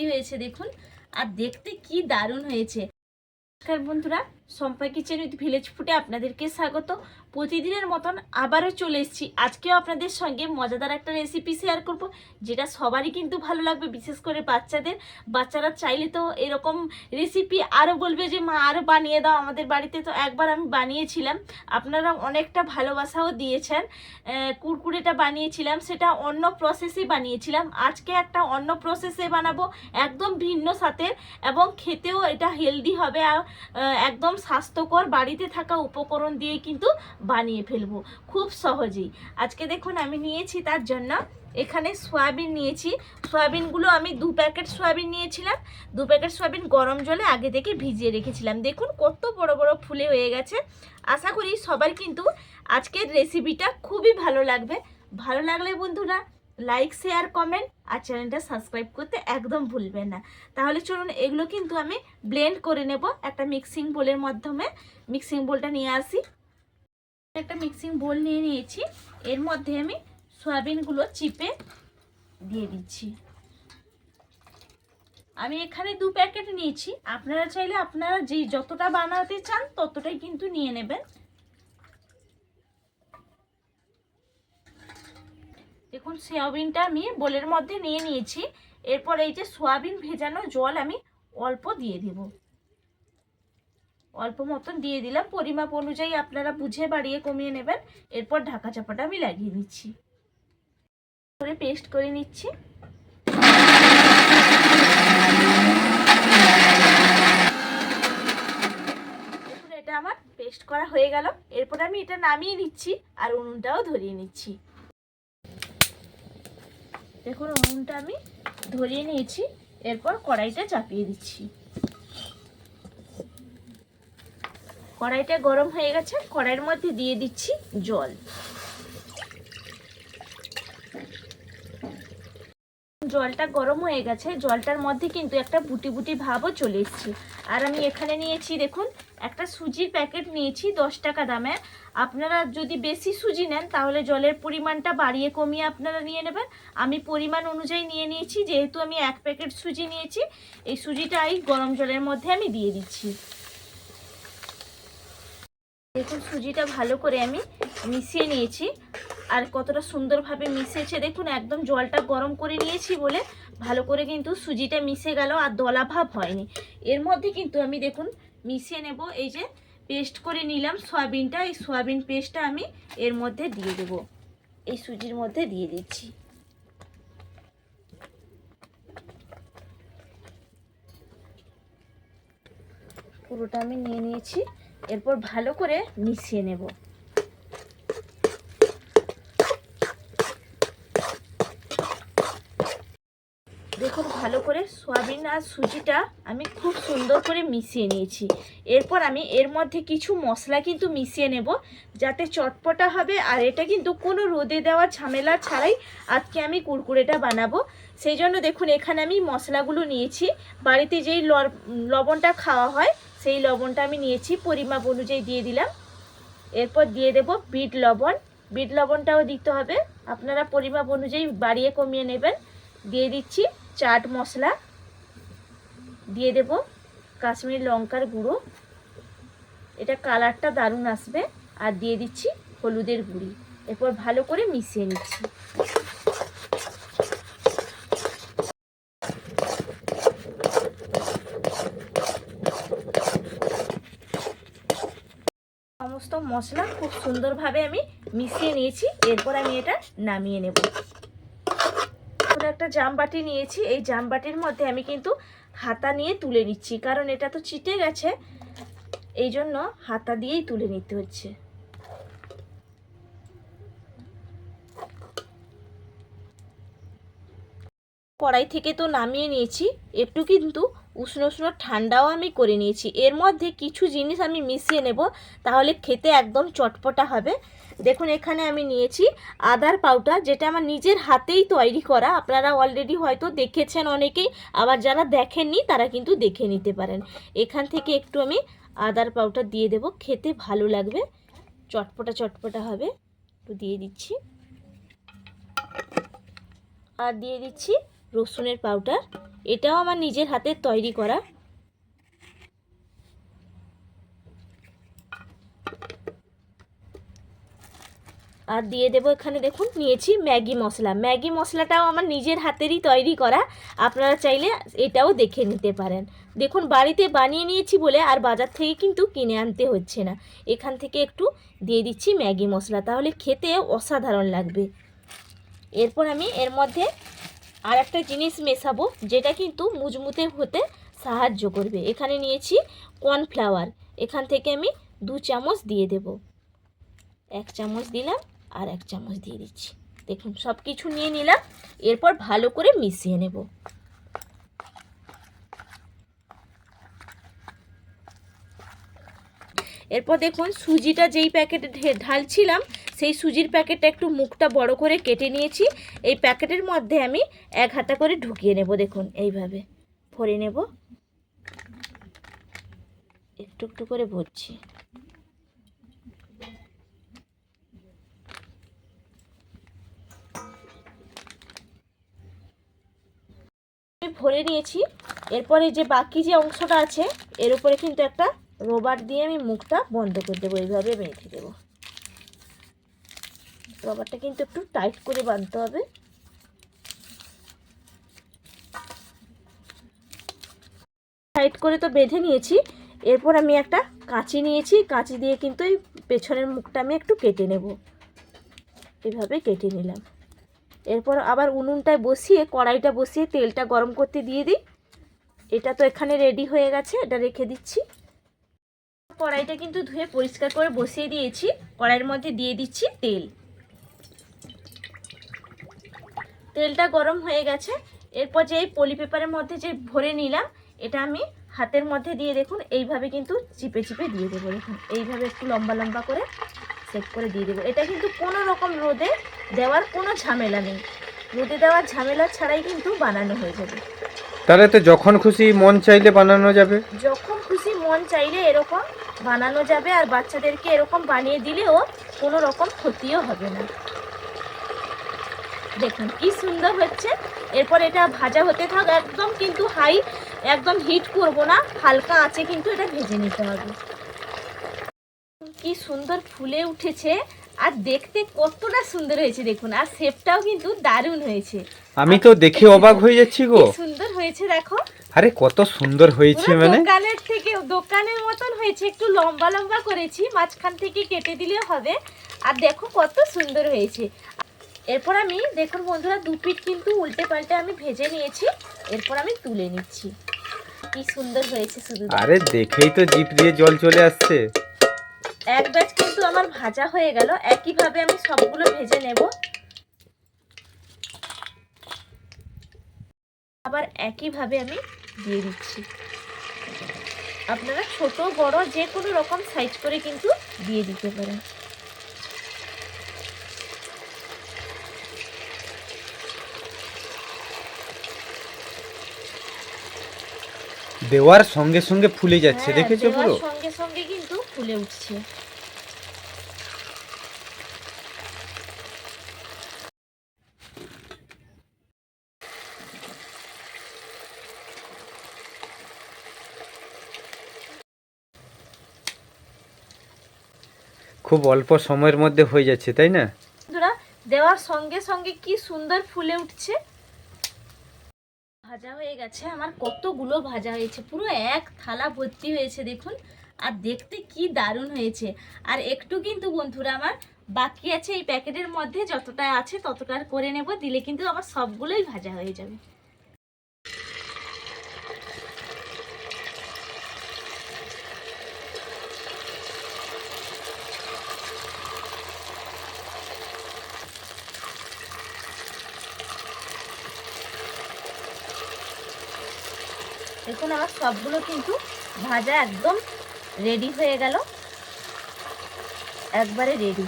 হয়েছে দেখুন। আর দেখতে কি দারুণ হয়েছে। নমস্কার বন্ধুরা সম্পা কিচেন উইথ ভিলেজ ফুটে আপনাদেরকে স্বাগত। প্রতিদিনের মতন আবারও চলে এসেছি। আজকেও আপনাদের সঙ্গে মজাদার একটা রেসিপি শেয়ার করব, যেটা সবারই কিন্তু ভালো লাগবে, বিশেষ করে বাচ্চাদের। বাচ্চারা চাইলে তো এরকম রেসিপি আরও বলবে যে, মা, আরও বানিয়ে দাও আমাদের বাড়িতে। তো একবার আমি বানিয়েছিলাম। আপনারা অনেকটা ভালোবাসাও দিয়েছেন। কুরকুরেটা বানিয়েছিলাম, সেটা অন্য প্রসেসে বানিয়েছিলাম। আজকে একটা অন্য প্রসেসে বানাবো, একদম ভিন্ন সাথে এবং খেতেও এটা হেলদি হবে। একদম স্বাস্থ্যকর বাড়িতে থাকা উপকরণ দিয়ে কিন্তু বানিয়ে ফেলব। খুব সহজেই। আজকে দেখুন আমি নিয়েছি তার জন্য, এখানে সয়াবিন নিয়েছি। সয়াবিনগুলো আমি দু প্যাকেট সয়াবিন নিয়েছিলাম। দু প্যাকেট সয়াবিন গরম জলে আগে থেকে ভিজিয়ে রেখেছিলাম। দেখুন কত বড় বড় ফুলে হয়ে গেছে। আশা করি সবার কিন্তু আজকের রেসিপিটা খুবই ভালো লাগবে। ভালো লাগলে বন্ধুরা লাইক শেয়ার কমেন্ট আর চ্যানেলটা সাবস্ক্রাইব করতে একদম ভুলবেন না। তাহলে চলুন এগুলো কিন্তু আমি ব্লেন্ড করে নেব একটা মিক্সিং বোলের মাধ্যমে। মিক্সিং বোলটা নিয়ে আসি। একটা মিক্সিং বোল নিয়ে নিয়েছি। এর মধ্যে আমি সয়াবিনগুলো চিপে দিয়ে দিচ্ছি। আমি এখানে দু প্যাকেট নিয়েছি। আপনারা চাইলে আপনারা যে যতটা বানাতে চান ততটাই কিন্তু নিয়ে নেবেন। দেখুন, সয়াবিনটা আমি বোলের মধ্যে নিয়ে নিয়েছি। এরপর এই যে সয়াবিন ভেজানো জল আমি অল্প দিয়ে দেব। অল্প মতন দিয়ে দিলাম। পরিমাপ অনুযায়ী আপনারা বুঝে বাড়িয়ে কমিয়ে নেবেন। এরপর ঢাকা চাপাটা আমি লাগিয়ে নিচ্ছি। করে পেস্ট করে নিচ্ছি। এটা আমার পেস্ট করা হয়ে গেল। এরপর আমি এটা নামিয়ে নিচ্ছি আর উনুনটাও ধরিয়ে নিচ্ছি। দেখুন, উনুনটা আমি ধরিয়ে নিয়েছি, এরপর কড়াইটা চাপিয়ে দিচ্ছি। কড়াইটা গরম হয়ে গেছে, কড়াইয়ের মধ্যে দিয়ে দিচ্ছি জল। জলটা গরম হয়ে গেছে, জলটার মধ্যে কিন্তু একটা বুটি বুটি ভাবও চলে এসেছে। আর আমি এখানে নিয়েছি, দেখুন একটা সুজির প্যাকেট নিয়েছি, দশ টাকা দামের আপনারা যদি বেশি সুজি নেন, তাহলে জলের পরিমাণটা বাড়িয়ে কমিয়ে আপনারা নিয়ে নেবেন। আমি পরিমাণ অনুযায়ী নিয়ে নিয়েছি, যেহেতু আমি এক প্যাকেট সুজি নিয়েছি, এই সুজিটা এই গরম জলের মধ্যে আমি দিয়ে দিচ্ছি। দেখুন, সুজিটা ভালো করে আমি মিশিয়ে নিয়েছি। আর কতটা সুন্দরভাবে মিশেছে, দেখুন, একদম জলটা গরম করে নিয়েছি বলে ভালো করে কিন্তু সুজিটা মিশে গেল আর দলা ভাব হয়নি। এর মধ্যে কিন্তু আমি, দেখুন মিশিয়ে নেব। এই যে পেস্ট করে নিলাম সয়াবিনটা, এই সয়াবিন পেস্টটা আমি এর মধ্যে দিয়ে দেব। এই সুজির মধ্যে দিয়ে দিচ্ছি। পুরোটা আমি নিয়ে নিয়েছি। এরপর ভালো করে মিশিয়ে নেব। দেখুন, ভালো করে সয়াবিন আর সুজিটা আমি খুব সুন্দর করে মিশিয়ে নিয়েছি। এরপর আমি এর মধ্যে কিছু মশলা কিন্তু মিশিয়ে নেব, যাতে চটপটা হবে আর এটা কিন্তু কোনো রোদে দেওয়া ঝামেলা ছাড়াই আজকে আমি কুরকুরেটা বানাবো। সেই জন্য দেখুন, এখানে আমি মশলাগুলো নিয়েছি। বাড়িতে যেই লবণটা খাওয়া হয়, সেই লবণটা আমি নিয়েছি, পরিমাপ অনুযায়ী দিয়ে দিলাম। এরপর দিয়ে দেব বিট লবণ। বিট লবণটাও দিতে হবে। আপনারা পরিমাপ অনুযায়ী বাড়িয়ে কমিয়ে নেবেন। দিয়ে দিচ্ছি। চাট মশলা দিয়ে দেব, কাশ্মীরি লঙ্কার গুঁড়ো। এটা কালারটা দারুণ আসবে। আর দিয়ে দিচ্ছি হলুদের গুঁড়ি। এরপর ভালো করে মিশিয়ে নিচ্ছি। সমস্ত মশলা খুব সুন্দরভাবে আমি মিশিয়ে নিয়েছি। এরপর আমি এটা নামিয়ে নেব। এখন একটা জামবাটি নিয়েছি। এই জামবাটির মধ্যে আমি কিন্তু হাতা নিয়ে তুলে নিচ্ছি। কারণ এটা তো চিটে গেছে এই জন্য হাতা দিয়েই তুলে নিতে হচ্ছে। কড়াই থেকে তো নামিয়ে নিয়েছি, একটু কিন্তু উষ্ণ উষ্ণ ঠান্ডাও আমি করে নিয়েছি। এর মধ্যে কিছু জিনিস আমি মিশিয়ে নেব, তাহলে খেতে একদম চটপটা হবে। দেখুন, এখানে আমি নিয়েছি আদার পাউডার, যেটা আমার নিজের হাতেই তৈরি করা। আপনারা অলরেডি হয়তো দেখেছেন অনেকেই, আবার যারা দেখেননি, তারা কিন্তু দেখে নিতে পারেন। এখান থেকে একটু আমি আদার পাউডার দিয়ে দেব, খেতে ভালো লাগবে। চটপটা চটপটা হবে। একটু দিয়ে দিচ্ছি। আর দিয়ে দিচ্ছি রসুনের পাউডার এটাও আমার নিজের হাতের তৈরি করা। আর দিয়ে দেবো এখানে দেখুন, নিয়েছি ম্যাগি মশলা। ম্যাগি মশলাটাও আমার নিজের হাতেরই তৈরি করা। আপনারা চাইলে এটাও দেখে নিতে পারেন। দেখুন, বাড়িতে বানিয়ে নিয়েছি বলে আর বাজার থেকে কিন্তু কিনে আনতে হচ্ছে না। এখান থেকে একটু দিয়ে দিচ্ছি ম্যাগি মশলা, তাহলে খেতে অসাধারণ লাগবে। এরপর আমি এর মধ্যে আর একটা জিনিস মেশাবো, যেটা কিন্তু মুজমুতে হতে সাহায্য করবে। এখানে নিয়েছি কর্নফ্লাওয়ার। এখান থেকে আমি দু চামচ দিয়ে দেব। এক চামচ দিলাম আর এক চামচ দিয়ে দিচ্ছি। দেখুন সব কিছু নিয়ে নিলাম, এরপর ভালো করে মিশিয়ে নেব। এরপর দেখুন সুজিটা যেই প্যাকেটে ঢালছিলাম, সেই সুজির প্যাকেটটা একটু মুখটা বড় করে কেটে নিয়েছি। এই প্যাকেটের মধ্যে আমি এক হাতা করে ঢুকিয়ে নেব, দেখুন এইভাবে। ভরে নেব। একটু একটু করে ভরছি। ভরে নিয়েছি। এরপরে যে বাকি যে অংশটা আছে, এর উপরে কিন্তু একটা রবার দিয়ে আমি মুখটা বন্ধ করে দেবো, এইভাবে বেঁধে দেবো। রবারটা কিন্তু একটু টাইট করে বাঁধতে হবে। টাইট করে তো বেঁধে নিয়েছি। এরপর আমি একটা কাঁচি নিয়েছি, কাঁচি দিয়ে কিন্তু এই পেছনের মুখটা আমি একটু কেটে নেব। এভাবে কেটে নিলাম। এরপর আবার উনুনটায় বসিয়ে, কড়াইটা বসিয়ে তেলটা গরম করতে দিয়ে দিই। এটা তো এখানে রেডি হয়ে গেছে, এটা রেখে দিচ্ছি। কড়াইটা কিন্তু ধুয়ে পরিষ্কার করে বসিয়ে দিয়েছি। কড়াইয়ের মধ্যে দিয়ে দিচ্ছি তেল। তেলটা গরম হয়ে গেছে। এরপর যে এই পলি পেপারের মধ্যে যে ভরে নিলাম এটা আমি হাতের মধ্যে দিয়ে দেখুন এইভাবে কিন্তু চিপে চিপে দিয়ে দেবো। দেখুন এইভাবে একটু লম্বা লম্বা করে সেট করে দিয়ে দেবো। এটা কিন্তু কোনো রকম রোদে দেওয়ার কোনো ঝামেলা নেই। রোদে দেওয়ার ঝামেলা ছাড়াই কিন্তু বানানো হয়ে যাবে। তাহলে তো যখন খুশি মন চাইলে বানানো যাবে। যখন খুশি মন চাইলে এরকম বানানো যাবে আর বাচ্চাদেরকে এরকম বানিয়ে দিলেও কোনো রকম ক্ষতিও হবে না। দেখুন কি সুন্দর হচ্ছে। এরপর এটা ভাজা হতে থাক একদম কিন্তু হাই একদম হিট করব না। হালকা আঁচে কিন্তু এটা ভেজে নিতে হবে। কি সুন্দর ফুলে উঠেছে আর দেখতে কতটা সুন্দর হয়েছে দেখুন। আর শেপটাও কিন্তু দারুণ হয়েছে। আমি তো দেখে অবাক হয়ে যাচ্ছি গো। সুন্দর হয়েছে দেখো। আরে কত সুন্দর হয়েছে মানে। দোকানের থেকে দোকানের মতন হয়েছে একটু লম্বা লম্বা করেছি মাঝখান থেকে কেটে দিলে হবে। আর দেখো কত সুন্দর হয়েছে। এরপর আমি দেখুন বন্ধুরা দু পিঠ কিন্তু উল্টে পাল্টে আমি ভেজে নিয়েছি। এরপর আমি তুলে নিচ্ছি। কি সুন্দর হয়েছে শুধু আরে দেখেই তো জিপ দিয়ে জল চলে আসছে। এক ব্যাচ কিন্তু আমার ভাজা হয়ে গেল। একইভাবে আমি সবগুলো ভেজে নেব। আবার একইভাবে আমি দিয়ে দিচ্ছি। আপনারা ছোট বড় যে কোনো রকম সাইজ করে কিন্তু দিয়ে দিতে পারেন। দেওয়ার সঙ্গে সঙ্গে ফুলে যাচ্ছে হ্যাঁ, দেখেছ পুরো? সঙ্গে সঙ্গে কিন্তু ফুলে উঠছে। খুব অল্প সময়ের মধ্যে হয়ে যাচ্ছে, তাই না? দেওয়ার সঙ্গে সঙ্গে কি সুন্দর ফুলে উঠছে? ভাজা হয়ে গেছে, আমার কতগুলো ভাজা হয়েছে, পুরো এক থালা ভর্তি হয়েছে, দেখুন। আর দেখতে কি দারুণ হয়েছে। আর একটু কিন্তু বন্ধুরা আমার বাকি আছে এই প্যাকেটের মধ্যে, যতটা আছে ততটা করে নেব, দিলে কিন্তু আমার সবগুলোই ভাজা হয়ে যাবে। দেখুন আমার সবগুলো কিন্তু ভাজা একদম রেডি হয়ে গেল। একবারে রেডি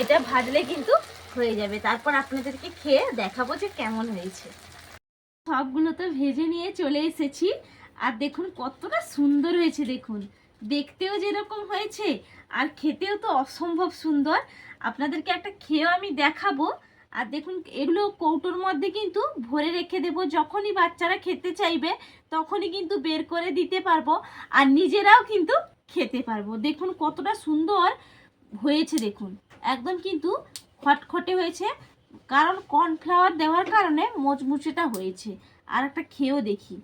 এটা ভাজলে কিন্তু হয়ে যাবে। তারপর আপনাদেরকে খেয়ে দেখাবো যে কেমন হয়েছে। সবগুলো তো ভেজে নিয়ে চলে এসেছি। আর দেখুন কতটা সুন্দর হয়েছে, দেখুন। দেখতেও যেরকম হয়েছে, আর খেতেও তো অসম্ভব সুন্দর। আপনাদেরকে একটা খেয়েও আমি দেখাবো। আর দেখুন, এগুলো কৌটোর মধ্যে কিন্তু ভরে রেখে দেবো। যখনই বাচ্চারা খেতে চাইবে, তখনই কিন্তু বের করে দিতে পারব আর নিজেরাও কিন্তু খেতে পারব। দেখুন, কতটা সুন্দর হয়েছে, দেখুন। একদম কিন্তু খটখটে হয়েছে। কারণ কর্নফ্লাওয়ার দেওয়ার কারণে মোচমুচেটা হয়েছে। আর একটা খেয়েও দেখি।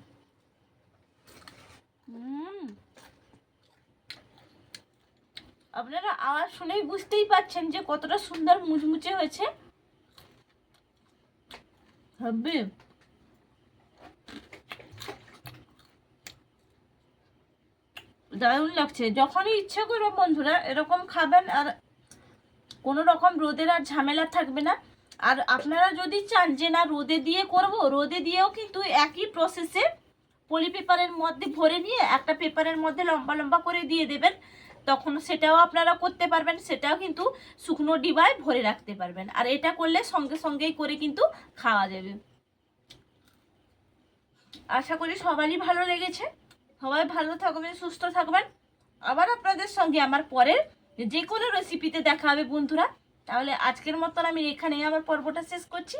আপনারা আওয়াজ শুনেই বুঝতেই পাচ্ছেন যে কতটা সুন্দর মুচমুচে হয়েছে। হবে দারুণ লাগছে। যখনই ইচ্ছে করবে বন্ধুরা, এরকম খাবেন আর কোনো রকম রোদের আর ঝামেলা থাকবে না। আর আপনারা যদি চান যে না রোদে দিয়ে করব, রোদে দিয়েও কিন্তু একই প্রসেসে পলি পেপারের মধ্যে ভরে নিয়ে একটা পেপারের মধ্যে লম্বা লম্বা করে দিয়ে দেবেন। তখন সেটাও আপনারা করতে পারবেন, সেটাও কিন্তু শুকনো ডিবায় ভরে রাখতে পারবেন। আর এটা করলে সঙ্গে সঙ্গেই করে কিন্তু খাওয়া যাবে। আশা করি সবারই ভালো লেগেছে। সবাই ভালো থাকবেন, সুস্থ থাকবেন। আবার আপনাদের সঙ্গে আমার পরের যে কোনো রেসিপিতে দেখা হবে বন্ধুরা। তাহলে আজকের মতন আমি এখানেই আমার পর্বটা শেষ করছি।